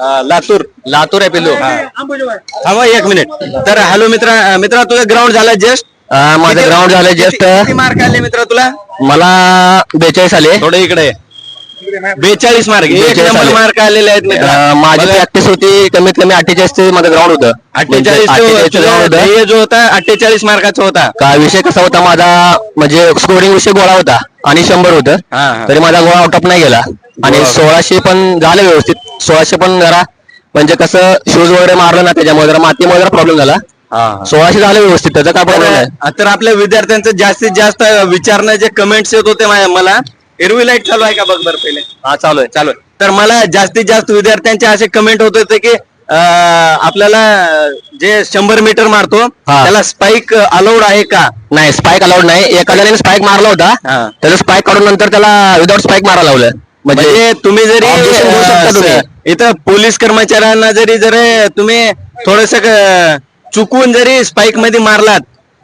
लातूर. लातूर आहे पिल्लू. थांबा एक मिनिट. तर हॅलो मित्र मित्रा तुझं ग्राउंड झालं जस्ट माझं ग्राउंड झालं जस्ट किती मार्क आले मित्र तुला? मला बेचाळीस आले. थोडं इकडे. बेचाळीस मार्क एक 42 नंबर आले. मार्क आलेले आहेत मित्र. माझी प्रॅक्टिस होती कमीत कमी अठ्ठेचाळीस ते माझं ग्राउंड होतं. अठ्ठेचाळीस म्हणजे 48 चं ground होतं ध्येय जो होता. अठ्ठेचाळीस मार्काचा होता. का विषय कसा होता माझा म्हणजे स्कोरिंग विषय गोळा होता आणि शंभर होतं. तरी माझा गोळा आउट ऑफ नाही गेला. आणि सोळाशे पण झालं व्यवस्थित. सोळाशे पण जरा म्हणजे कसं शूज वगैरे मारलं ना त्याच्यामुळे जरा मातीमुळे जरा प्रॉब्लेम झाला सोळाशे झालं व्यवस्थित त्याचा काय प्रॉब्लेम नाही तर आपल्या विद्यार्थ्यांचं जास्तीत जास्त विचारणं जे कमेंट्स येत होते मा- मला एरवी लाइट चालू आहे का बघ बरं पहिले हा चालू आहे चालू आहे. तर मला जास्तीत जास्त विद्यार्थ्यांचे असे कमेंट होत होते की अं, आपल्याला जे शंभर मीटर मारतो हा. त्याला स्पाइक अलाउड आहे का नाही स्पाईक अलाउड नाही एखाद्याने स्पाईक मारला होता हा. त्याचं स्पाईक काढून नंतर त्याला विदाउट स्पाईक मारायला लावलं म्हणजे तुम्ही जरी Objection देऊ शकता अं, तुम्ही. इथं पोलीस कर्मचाऱ्यांना जरी जरी तुम्ही थोडस चुकून जरी स्पाइकमध्ये मारलात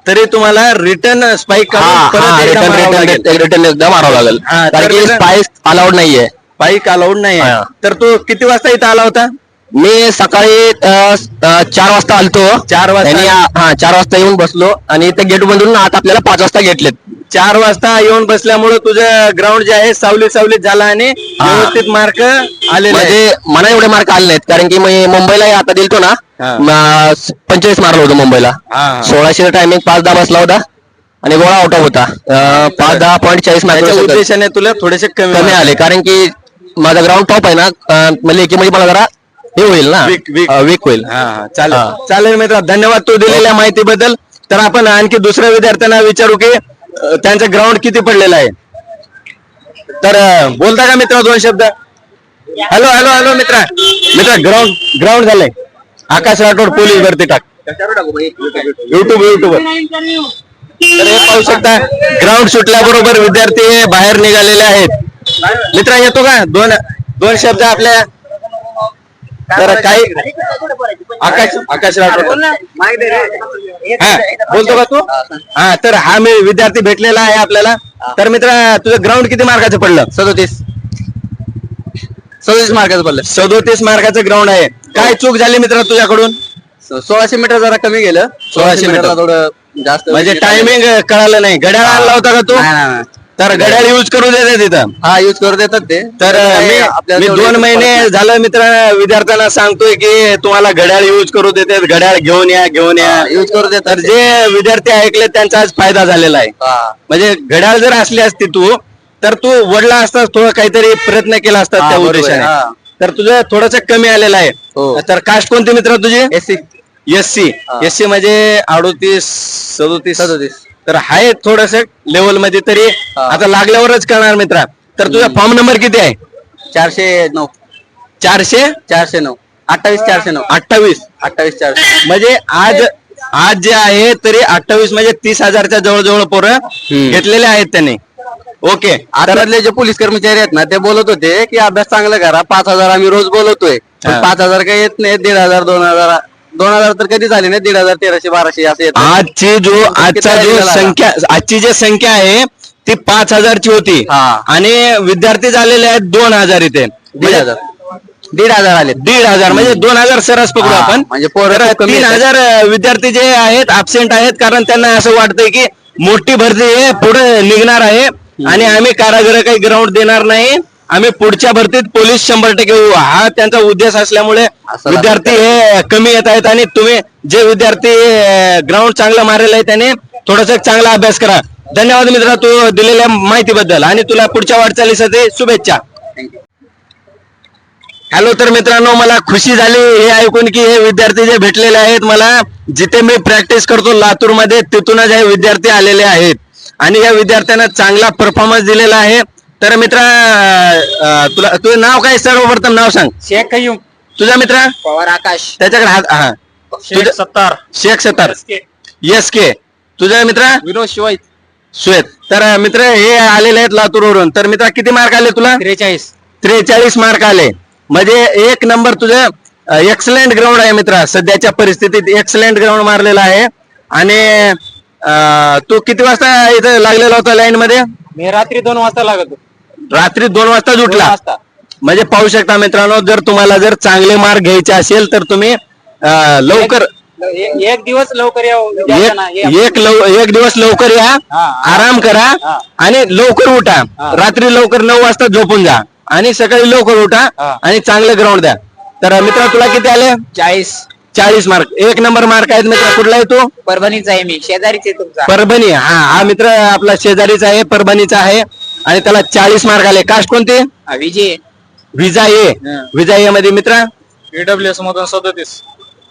तरी तुम्हाला रिटर्न स्पाइक रिटर्न रिटर्न एकदा मारावं लागेल. कारण तर की मित्र- स्पाईक अलाउड नाहीये. स्पाइक अलाउड नाही हा. तर तो किती वाजता इथं आला होता? मी सकाळी अ, अ, चार वाजता आलतो. चार वाजता? त्यांनी हा चार वाजता येऊन बसलो. आणि ते गेट मधून आता आपल्याला पाच वाजता घेतलेत चार वाजता येऊन बसल्यामुळे तुझं ग्राउंड जे आहे सावलीत सावलीत झाला आणि व्यवस्थित मार्क आलेले आहेत. म्हणजे मला एवढे मार्क आले नाहीत. कारण की मी मुंबईला आता दिलतो ना हा. म, स- पंचेचाळीस मारलं होतं मुंबईला. हा, हा. सोळाशे टायमिंग पाच दहा बसला होता. आणि गोळा आउट ऑफ होता. अ, पाच दहा पॉईंट चाळीस त्याच्या मार्क उद्देशाने तुला थोडेसे कमी आले. कारण की माझा ग्राउंड टॉप आहे ना अ, म्हणजे एकीमध्ये मला जरा हे होईल ना? Weak, weak. वीक होईल हा, हा, चालेल. हा. चालेल मित्र धन्यवाद तू दिलेल्या माहितीबद्दल. तर आपण आणखी दुसऱ्या विद्यार्थ्यांना विचारू की अं, त्यांचं ग्राउंड किती पडलेलं आहे? तर अं, बोलता का मित्र दोन शब्द? हॅलो हॅलो हॅलो मित्र. मित्र ग्राउंड ग्राउंड झालंय. आकाश राठोड पोलीस भरती टाक. युट्यूब युट्यूब तर हे पाहू शकता ग्राउंड सुटल्याबरोबर विद्यार्थी हे बाहेर निघालेले आहेत. मित्र येतो का? दोन दोन शब्द आपल्या तर काही आकाश आकाश राठोड. हा बोलतो का तू? हा तर हा मी विद्यार्थी भेटलेला आहे आपल्याला. तर मित्र तुझं ग्राउंड किती मार्काचं पडलं? सदोतीस. सदोतीस मार्काचं पडलं. सदोतीस मार्काचं ग्राउंड आहे. काय चूक झाली मित्र तुझ्याकडून? सोळाशे मीटर जरा कमी गेलं. सोळाशे मीटरला थोडं जास्त म्हणजे टायमिंग कळालं नाही. घड्याळ आणला होता का तू? तर घड्याळ युज करू देते तिथं. हा युज करू देतात ते. तर मी मी दोन महिने झालं मित्र विद्यार्थ्यांना सांगतोय की तुम्हाला घड्याळ युज करू देते घड्याळ घेऊन या घेऊन या. युज करू देतात तर जे विद्यार्थी ऐकले त्यांचा आज फायदा झालेला आहे. म्हणजे घड्याळ जर असली असती तू तर तू वडला असतास थोडं काहीतरी प्रयत्न केला असता हा, त्या उद्देशाने. तर तुझं थोडस कमी आलेलं आहे. हो. तर कास्ट कोणती मित्र तुझी? SC S C. हा. एस सी म्हणजे अडोतीस सदोतीस. सदोतीस. तर आहे थोडस लेवलमध्ये तरी. आता लागल्यावरच कळणार मित्रा. तर तुझा फॉर्म नंबर किती आहे? चारशे नऊ. चारशे? चारशे नऊ. अठ्ठावीस चारशे नऊ. अठ्ठावीस. अठ्ठावीस चारशे म्हणजे आज आज जे आहे तरी अठ्ठावीस म्हणजे तीस हजारच्या जवळजवळ पोरं घेतलेले आहेत त्यांनी. ओके. आतमधले जे पोलीस कर्मचारी आहेत ना ते बोलत होते की अभ्यास चांगला करा. पाच हजार आम्ही रोज हा. पाच हजार काही येत नाही दीड हजार दोन हजार दोन हजार तर कधी झाले नाही दीड हजार तेराशे बाराशे असं आजची जो आजचा जो संख्या आजची जी संख्या आहे ती पाच हजारची होती. हा. आणि विद्यार्थी झालेले आहेत दोन हजार इथे. दीड हजार. दीड हजार आले दीड हजार म्हणजे दोन हजार सरस पकडू हा, आपण. म्हणजे पोरं तर खूप कमी तीन येतात. हजार अं, विद्यार्थी जे आहेत अब्सेंट आहेत कारण त्यांना असं वाटतंय की मोठी भरती हे पुढे निघणार आहे. आणि आम्ही कारागृह काही ग्राउंड देणार नाही. आम्ही पुढच्या भरतीत पोलीस शंभर टक्के होऊ हा त्यांचा उद्देश असल्यामुळे असं विद्यार्थी हे कमी येत आहेत आणि तुम्ही जे विद्यार्थी ग्राउंड चांगलं मारेल आहे त्याने थोडस चांगला अभ्यास करा. धन्यवाद मित्रा तू दिलेल्या माहितीबद्दल आणि तुला पुढच्या वाटचालीसाठी शुभेच्छा. हॅलो तर मित्रांनो मला खुशी झाली हे ऐकून की हे विद्यार्थी जे भेटलेले आहेत मला जिथे मी प्रॅक्टिस करतो लातूरमध्ये तिथूनच हे विद्यार्थी आलेले आहेत. आणि या विद्यार्थ्यांना चांगला परफॉर्मन्स दिलेला आहे. तर मित्रा तुला तुझं नाव काय? सर्वप्रथम नाव सांग. शेख कयूम तुझा मित्र? पवार आकाश. त्याच्याकडे हात हा. तुझं- सत्तार. शेख सत्तार. Yes K. तुझा मित्र? विनोद शिवाय श्वेत. तर अं, मित्र हे आलेले आहेत लातूरवरून. तर मित्रा किती मार्क आले तुला? त्रेचाळीस. त्रेचाळीस मार्क आले. म्हणजे एक नंबर तुझं एक्सलेंट ग्राउंड आहे मित्रा. सध्याच्या परिस्थितीत एक्सलेंट ग्राउंड मारलेला आहे. आणि अं, तू किती वाजता इथं लागलेला होता लाईन मध्ये? मी रात्री दोन वाजता लागत रात्री दोन वाजता उठला. वाजता. म्हणजे पाहू शकता मित्रांनो जर तुम्हाला जर चांगले मार्क घ्यायचे असेल तर तुम्ही अं, लवकर एक एक दिवस लवकर या एक विद्यार्थ्यांना हे- एक लव एक दिवस लवकर या हा. आराम करा हा. आणि लवकर उठा. रात्री लवकर नऊ वाजता झोपून जा आणि सकाळी लवकर उठा हा. आणि चांगलं ग्राउंड द्या. तर मित्र तुला किती आले? चाळीस. चाळीस मार्क एक नंबर मार्क आहेत मित्र. कुठला आहे तू? परभणीचा आहे मी. शेजारीच आहे तुमचा. परभणी. हा हा मित्र आपला शेजारीचा आहे परभणीचा आहे. आणि त्याला चाळीस मार्क आले. कास्ट कोणते? विजय. विजा ए हा. विजा ए मध्ये मित्र ईडब्ल्यू एस मधून सदोतीस.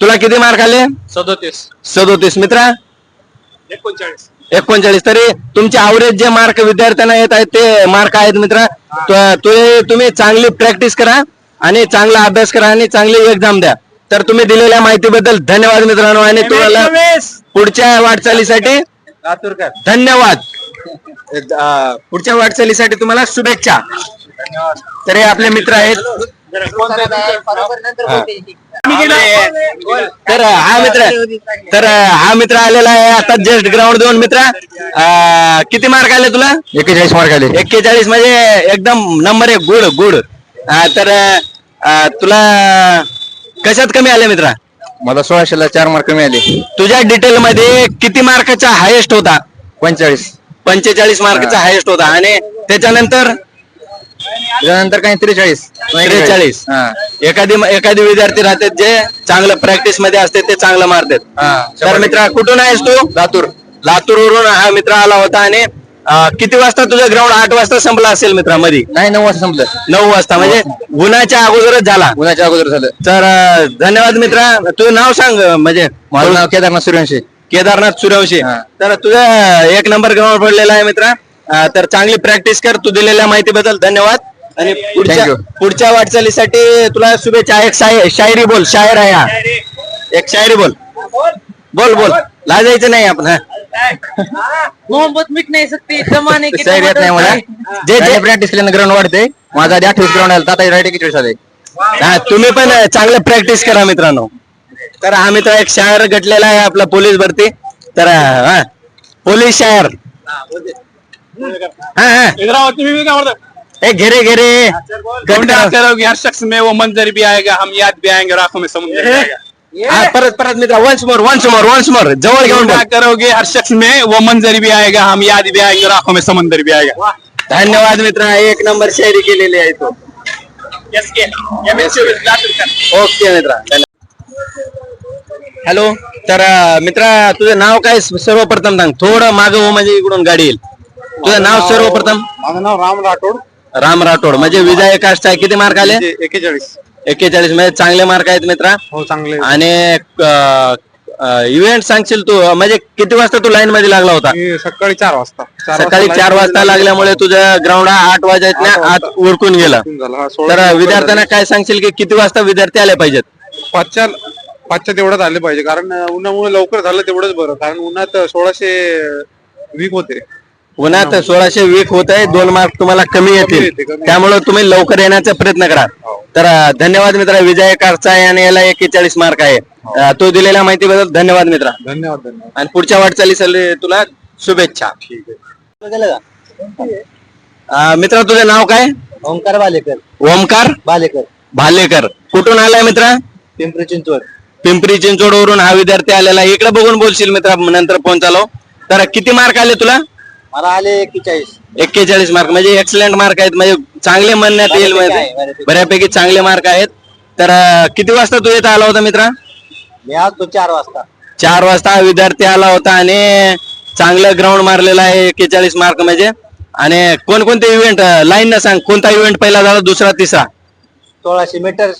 तुला किती मार्क आले? सदोतीस. सदोतीस. मित्र? एकोणचाळीस. एकोणचाळीस. तरी तुमचे अवरेज जे मार्क विद्यार्थ्यांना येत आहेत ते मार्क आहेत मित्र. त- तु- तुम्ही चांगली प्रॅक्टिस करा आणि चांगला अभ्यास करा आणि चांगली एक्झाम द्या. तर तुम्ही दिलेल्या माहितीबद्दल धन्यवाद मित्रांनो. आणि तुम्हाला पुढच्या वाटचालीसाठी धन्यवाद. पुढच्या वाटचालीसाठी तुम्हाला शुभेच्छा. तर हे आपले मित्र आहेत. तर हा मित्र तर हा मित्र आलेला आहे आता जस्ट ग्राउंड दोन मित्र. किती मार्क आले तुला? एकेचाळीस मार्क आले. एक्केचाळीस म्हणजे एकदम नंबर एक गुड गुड तर तुला कशात कमी आले मित्रा? मला सोळाशेला चार मार्क मिळाले तुझ्या डिटेल मध्ये किती मार्काचा हायेस्ट होता? पंचेचाळीस. पंचेचाळीस मार्कचा हायेस्ट होता. आणि त्याच्यानंतर त्यानंतर काही त्रेचाळीस? त्रेचाळीस. एखादी एखादी विद्यार्थी राहतात जे चांगलं प्रॅक्टिसमध्ये असते ते चांगलं मारतात. तर मित्रा कुठून आहेस तू? लातूर. लातूर वरून हा मित्र आला होता आणि किती वाजता तुझं ग्राउंड आठ वाजता संपला असेल मित्रा मध्ये नाही नऊ वाजता संपलं. नऊ वाजता. म्हणजे उन्हाच्या अगोदरच झाला. उन्हाच्या अगोदर झालं. तर धन्यवाद मित्रा. तुझं नाव सांग म्हणजे माझं नाव केदारनाथ सूर्यवंशी. केदारनाथ सूर्यवंशी. तर तुझं एक नंबर ग्राउंड पडलेला आहे मित्रा. अं, तर चांगली प्रॅक्टिस कर. तू दिलेल्या माहितीबद्दल धन्यवाद. आणि पुढच्या you. पुढच्या वाटचालीसाठी तुला शुभेच्छा. एक शाय- शायरी बोल. शायर आहे हा. एक शायरी बोल. बोल बोल. लाजायचं नाही आपण हा. मोहब्बत मिट नाही सकती. जमाने की शायरी येत नाही मला. जे जे प्रॅक्टिस केल्यानं ग्राउंड वाढते माझा आधी अठ्ठावीस ग्राउंड आला आता राईट आले हा तुम्ही पण चांगलं प्रॅक्टिस करा मित्रांनो. तर हा मित्र एक शहर घटलेला आहे आपला पोलीस भरती. तर हा पोलीस हा हा. ए घेरे घेरे घंटा करोगे हर शख्स में वो मंजर भी आएगा हम याद भी आएँगे और आँखों में समुंदर भी आएगा हा, परत परत मित्र once more once more once more जवळ घेऊन. करोगे हर शख्स में वो मंजर भी आएगा हम याद भी आएँगे और आँखों में समंदर भी आएगा धन्यवाद मित्र एक नंबर शायरी केलेली आहे तो. ओके मित्र. हॅलो तर मित्रा तुझं नाव काय सर्वप्रथम सांग. थोडं माग हो म्हणजे इकडून गाडी येईल. तुझं नाव सर्वप्रथम? माझं नाव राम राठोड. राम राठोड. म्हणजे विजय कास्ट आहे. किती मार्क आले? एकेचाळीस. एक्केचाळीस म्हणजे चांगले मार्क आहेत मित्रा. हो चांगले. आणि इव्हेंट सांगशील तू? म्हणजे किती वाजता तू लाईन मध्ये लागला होता? सकाळी चार वाजता. सकाळी चार वाजता लागल्यामुळे तुझं ग्राउंड आठ वाजायत आठ आत. उरकून गेला. तर विद्यार्थ्यांना. काय सांगशील की किती वाजता विद्यार्थी आले पाहिजेत? पाचच्या पाचच्या तेवढ्यात आले पाहिजे. कारण उन्हामुळे लवकर झालं तेवढंच बरं. कारण उन्हात सोळाशे वीक होते. उन्हात सोळाशे वीक होत आहे. दोन मार्क तुम्हाला कमी येतील. त्यामुळे तुम्ही लवकर येण्याचा प्रयत्न करा. हो. तर धन्यवाद मित्र. विजय कारचा आहे आणि याला एक्केचाळीस मार्क आहे. अं, तो दिलेल्या माहितीबद्दल धन्यवाद मित्रा. धन्यवाद धन्यवाद. आणि पुढच्या वाटचालीसाठी तुला शुभेच्छा. ठीक आहे. मित्रा तुझं नाव काय? ओंकार बालेकर. ओमकार बालेकर. भालेकर. कुठून आलाय मित्रा? पिंपरी चिंचवड. पिंपरी चिंचवड वरून हा विद्यार्थी आलेला. इकडे बघून बोलशील मित्रा नंतर फोन चालव. तर किती मार्क आले तुला? मला आले एक्केचाळीस. एक्केचाळीस मार्क म्हणजे एक्सलेंट मार्क आहेत. म्हणजे चांगले म्हणण्यात येईल बऱ्यापैकी म्हणजे बऱ्यापैकी. चांगले मार्क आहेत. तर किती वाजता तू इथं आला होता मित्रा? मी आज तो चार वाजता. चार वाजता हा विद्यार्थी आला होता आणि चांगलं ग्राउंड मारलेला आहे एक्केचाळीस मार्क म्हणजे. आणि कोणकोणते इव्हेंट लाईन न सांग कोणता इव्हेंट पहिला झाला दुसरा तिसरा? सोळाशे मीटर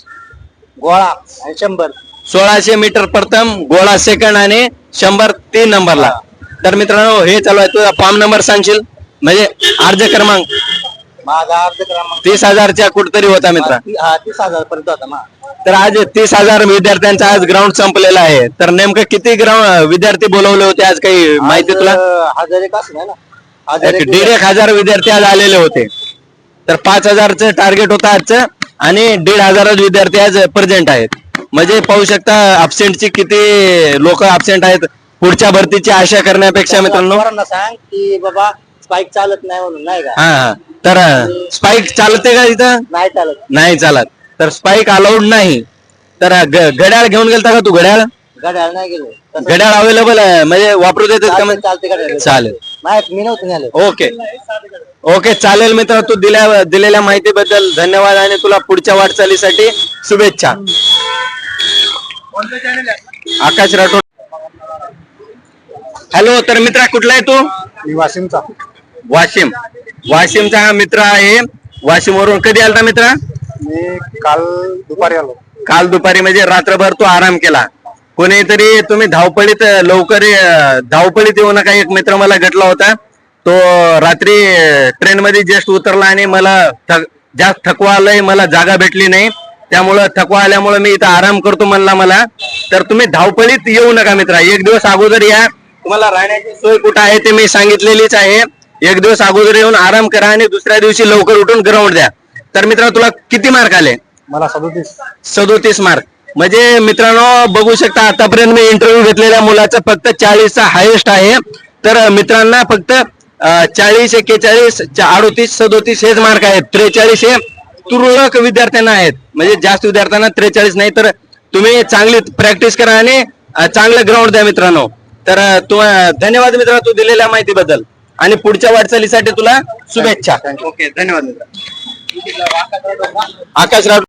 गोळा आणि शंभर. सोळाशे मीटर प्रथम गोळा सेकंड आणि शंभर तीन नंबरला तर मित्रांनो हे चालू आहे. तुझा फॉर्म नंबर सांगशील? म्हणजे अर्ज क्रमांक. माझा अर्ध क्रमांक. तीस हजारच्या कुठतरी होता मित्रा. हा तीस हजार पर्यंत होता मा. तर आज तीस हजार विद्यार्थ्यांचा आज ग्राउंड संपलेला आहे. तर नेमकं किती ग्राउंड विद्यार्थी बोलवले होते आज काही माहिती तुला? अं, हजार एक असं ना. हजार एक एक दीड एक हजार विद्यार्थी आज आलेले होते. तर पाच हजारचं टार्गेट होतं आजचं आणि दीड हजारच विद्यार्थी आज प्रेझेंट आहेत. म्हणजे पाहू शकता अबसेंटची किती लोक अबसेंट आहेत पुढच्या भरतीची आशा करण्यापेक्षा मित्रांनो. पोरांना सांग की बाबा स्पाईक चालत नाही म्हणून नाही का? हा हा. तर स्पाईक चालते का इथं? नाही चालत. नाही चालत. तर स्पाईक अलाउड नाही. तर ग- घड्याळ घेऊन गेलता का तू घड्याळ? गाड्या नाही गेलो. घड्याळ अवेलेबल आहे म्हणजे वापरू देतात का? चालते चालेल. नाही मी नव्हतं ओके. ओके चालेल मित्र तू दिल्या दिलेल्या माहितीबद्दल धन्यवाद आणि तुला पुढच्या वाटचालीसाठी शुभेच्छा. आकाश राठोड. हॅलो तर मित्रा कुठला आहे तू? मी वाशिमचा. वाशिम. वाशिमचा हा मित्र आहे. वाशिम वरून कधी आलता मित्रा? मी काल दुपारी आलो. काल दुपारी म्हणजे रात्रभर तू आराम केला. कोणीतरी तुम्ही धावपळीत लवकर धावपळीत येऊ नका एक मित्र मला भेटला होता. तो रात्री ट्रेन मध्ये जस्ट उतरला आणि मला थक- जास्त थकवा आलाय मला जागा भेटली नाही. त्यामुळं थकवा आल्यामुळे मी इथं आराम करतो म्हणला मला. तर तुम्ही धावपळीत येऊ नका मित्रा. एक दिवस अगोदर या. तुम्हाला राहण्याची सोय कुठं आहे ते मी सांगितलेलीच आहे. एक दिवस अगोदर येऊन आराम करा आणि दुसऱ्या दिवशी लवकर उठून ग्राउंड द्या. तर मित्रा तुला किती मार्क आले? मला सदोतीस. सदोतीस मार्क म्हणजे मित्रांनो बघू शकता आतापर्यंत मी इंटरव्ह्यू घेतलेल्या मुलाचं फक्त चाळीसचा हायेस्ट आहे. तर मित्रांना फक्त चाळीस एक्केचाळीस अडोतीस सदोतीस हेच मार्क आहेत. त्रेचाळीस हे तुरळक विद्यार्थ्यांना आहेत. म्हणजे जास्त विद्यार्थ्यांना त्रेचाळीस नाही तर तुम्ही चांगली प्रॅक्टिस करा आणि चांगलं ग्राउंड द्या मित्रांनो. तर तू धन्यवाद मित्र तू दिलेल्या माहितीबद्दल. आणि पुढच्या वाटचालीसाठी तुला शुभेच्छा. ओके धन्यवाद मित्र आकाश राव